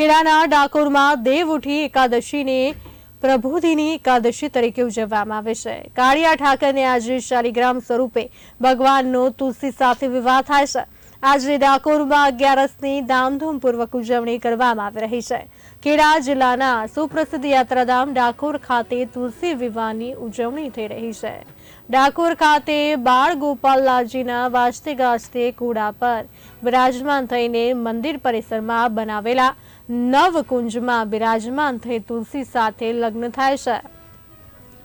ખેડાના ડાકોરમાં દેવ ઉઠી એકાદશીને પ્રભુધિની એકાદશી તરીકે ઉજવવામાં આવે છે. કાળિયા ઠાકરને આજે શાલિગ્રામ સ્વરૂપે ભગવાનનો તુલસી સાથે વિવાહ થાય છે. આજે ડાકોરમાં અગિયારસની ધામધૂમપૂર્વક ઉજવણી કરવામાં આવી રહી છે. ખેડા જિલ્લાના સુપ્રસિદ્ધ યાત્રાધામ ડાકોર ખાતે તુલસી વિવાહની ઉજવણી થઈ રહી છે. ડાકોર ખાતે બાળ ગોપાલલાલજીના વાજતે ગાજતે કુડા પર બિરાજમાન થઈને મંદિર પરિસરમાં બનાવેલા નવ કુંજમાં બિરાજમાન થઈ તુલસી સાથે લગ્ન થાય છે.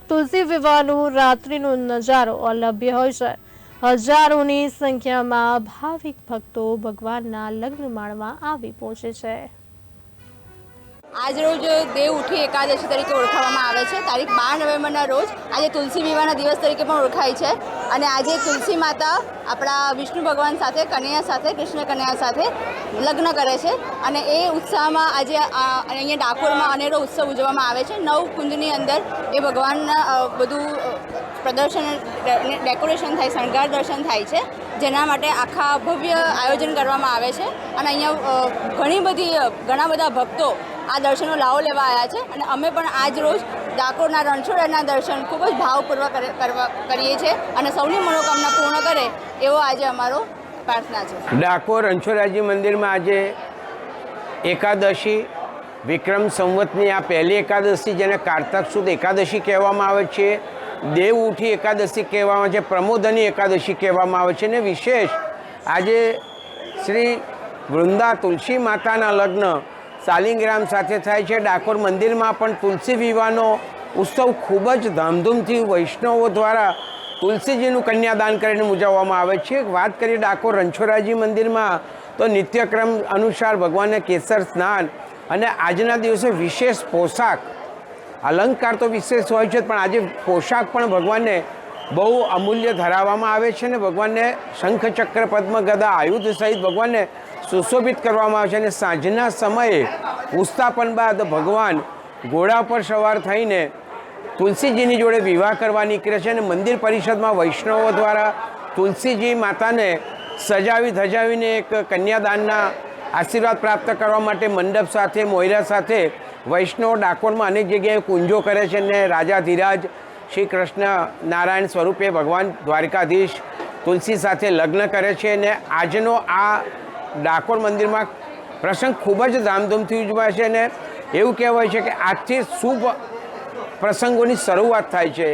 તુલસી વિવાહનું રાત્રિનો નજારો અલભ્ય હોય છે. હજારોની સંખ્યામાં ભાવિક ભક્તો ભગવાનના લગ્ન માણવા આવી પહોંચે છે. આજ રોજ દેવ ઉઠી એકાદશી તરીકે ઓળખવામાં આવે છે. તારીખ બાર નવેમ્બરના રોજ આજે તુલસી વિવાહના દિવસ તરીકે પણ ઓળખાય છે. અને આજે તુલસી માતા આપણા વિષ્ણુ ભગવાન સાથે, કન્યા સાથે કૃષ્ણ કન્યા સાથે લગ્ન કરે છે. અને એ ઉત્સાહમાં આજે અહીંયા ડાકોરમાં અનેરો ઉત્સવ ઉજવવામાં આવે છે. નવ કુંજની અંદર એ ભગવાનના બધું પ્રદર્શન ડેકોરેશન થાય, શણગાર દર્શન થાય છે. જેના માટે આખા ભવ્ય આયોજન કરવામાં આવે છે. અને અહીંયા ઘણી બધી ઘણા બધા ભક્તો આ દર્શનનો લાવો લેવા આવ્યા છે અને અમે પણ આજ રોજ ડાકોરના રણછોડના દર્શન ખૂબ જ ભાવપૂર્વક કરવા કરીએ છીએ અને સૌની મનોકામના પૂર્ણ કરે એવો આજે અમારો પ્રાર્થના છે. ડાકોર રણછોડરાયજી મંદિરમાં આજે એકાદશી, વિક્રમ સંવતની આ પહેલી એકાદશી જેને કારતક સુદ એકાદશી કહેવામાં આવે છે, દેવ ઉઠી એકાદશી કહેવામાં આવે છે પ્રમોદની એકાદશી કહેવામાં આવે છે ને વિશેષ આજે શ્રી વૃંદા તુલસી માતાના લગ્ન શાલિગ્રામ સાથે થાય છે. ડાકોર મંદિરમાં પણ તુલસી વિવાહનો ઉત્સવ ખૂબ જ ધામધૂમથી વૈષ્ણવો દ્વારા તુલસીજીનું કન્યાદાન કરીને ઉજવવામાં આવે છે. વાત કરીએ ડાકોર રણછોરાજી મંદિરમાં, તો નિત્યક્રમ અનુસાર ભગવાનને કેસર સ્નાન અને આજના દિવસે વિશેષ પોશાક, અલંકાર તો વિશેષ હોય છે, પણ આજે પોશાક પણ ભગવાનને બહુ અમૂલ્ય ધરાવવામાં આવે છે ને ભગવાનને શંખ ચક્ર પદ્મ આયુધ સહિત ભગવાનને સુશોભિત કરવામાં આવે છે અને સાંજના સમયે ઉસ્તાપન બાદ ભગવાન ઘોડા પર સવાર થઈને તુલસીજીની જોડે વિવાહ કરવા નીકળે છે અને મંદિર પરિષદમાં વૈષ્ણવો દ્વારા તુલસીજી માતાને સજાવી ધજાવીને એક કન્યાદાનના આશીર્વાદ પ્રાપ્ત કરવા માટે મંડપ સાથે મોયરા સાથે વૈષ્ણવ ડાકોરમાં અનેક જગ્યાએ કુંજો કરે છે અને રાજા ધીરાજ શ્રી કૃષ્ણ નારાયણ સ્વરૂપે ભગવાન દ્વારકાધીશ તુલસી સાથે લગ્ન કરે છે અને આજનો આ ડાકોર મંદિરમાં પ્રસંગ ખૂબ જ ધામધૂમથી ઉજવાય છે અને એવું કહેવાય છે કે આજથી શુભ પ્રસંગોની શરૂઆત થાય છે.